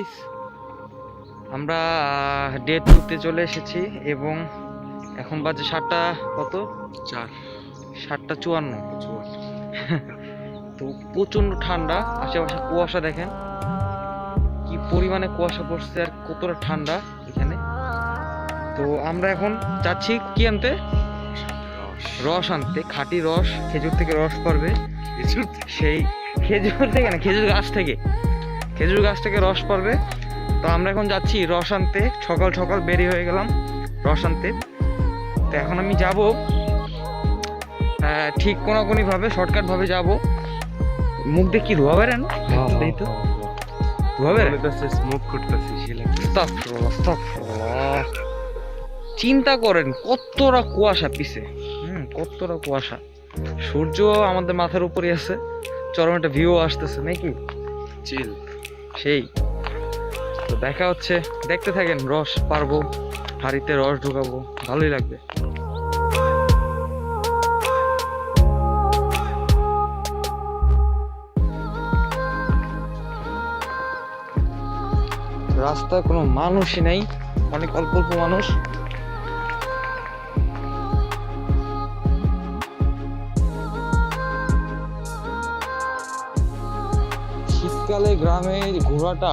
Guys আমরা day টুতে চলে এসেছি এবং এখন বাজে সাতটা কত? চার। সাতটা চুয়ান্ন। তো প্রচণ্ড ঠান্ডা আশেপাশে কুয়াশা দেখেন। কি পরিমাণে কুয়াশা পড়ছে আর কতটা ঠান্ডা এখানে। তো আমরা এখন যাচ্ছি কি আনতে? রস আনতে খাঁটি রস খেজুর থেকে রস পারবে খেজুর সেই খেজুর থেকে না খেজুর গাছ থেকে। খেজুর গাছ থেকে রস পড়বে। তো আমরা এখন যাচ্ছি রস আনতে সকাল সকাল বেরিয়ে হয়ে গেলাম রস আনতে তো এখন আমি যাব ঠিক কোনাকুনি ভাবে শর্টকাট ভাবে যাব। মুখ দিয়ে কি ধোয়া বেরেন এই তো। ধোয়া বেরেন স্মোক করতেছি। চিন্তা করেন কতটা কুয়াশা পিছে। হুম কতটা কুয়াশা। সূর্য আমাদের মাথার উপরে আছে। চরম একটা ভিউ আসতেছে নাকি? চিল সেই। তো দেখা হচ্ছে। দেখতে থাকেন, রস পারব, হাড়িতে রস ঢুকাবো, ভালোই লাগবে। রাস্তায় কোনো মানুষই নেই, অনেক অল্প অল্প মানুষ। শীতকালে গ্রামে ঘোরাটা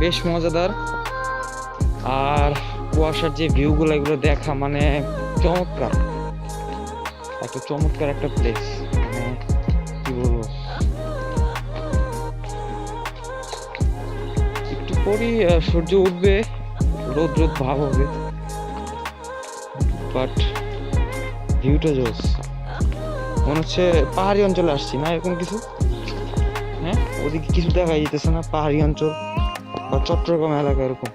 বেশ মজাদার। আর কুয়াশার যে ভিউগুলো এগুলো দেখা মানে চমৎকার। একটা চমৎকার একটা প্লেস মানে কি বলব? একটু পরই সূর্য উঠবে, রোদ রোদ ভাব হবে। বাট ভিউটা জোস মনে হচ্ছে পাহাড়ি অঞ্চলে আসছি, না এরকম কিছু? হ্যাঁ? ওদিকে কিছু দেখা যেতেছে না পাহাড়ি অঞ্চল বা চট্টগ্রাম এলাকা এরকম।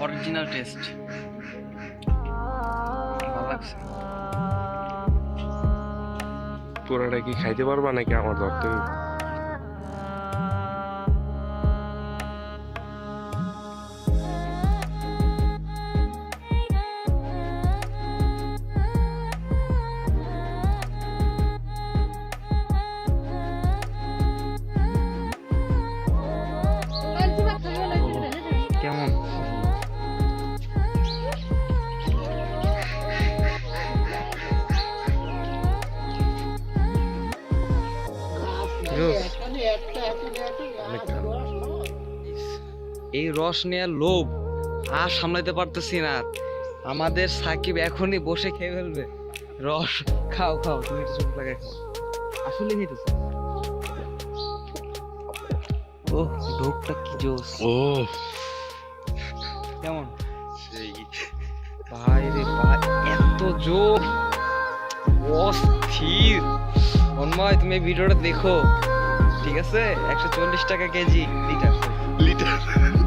অরিজিনাল টেস্ট ভালো কি খাইতে পারবা নাকি আমার ধরতে এই রস নেওয়ার লোভ আর সামলাতে পারতেছি না। আমাদের সাকিব এখনই বসে খেয়ে ফেলবে। রস খাও খাও তুমি একটু চোখ লাগাই খাও। আসলে খেতেছ ও ঢোকটা কি জোস। ও কেমন? সেই। ভাই রে ভাই এত জোর অস্থির। তন্ময় তুমি এই ভিডিওটা দেখো। ঠিক আছে? একশো চল্লিশ টাকা কেজি। লিটার। লিটার।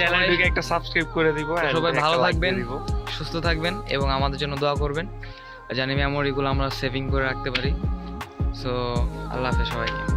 চ্যানেলটিকে একটা সাবস্ক্রাইব করে দিব সবাই ভালো থাকবেন। সুস্থ থাকবেন এবং আমাদের জন্য দোয়া করবেন। জানি মেমোরিগুলো আমরা সেভিং করে রাখতে পারি। সো আল্লাহ হাফেজ সবাইকে।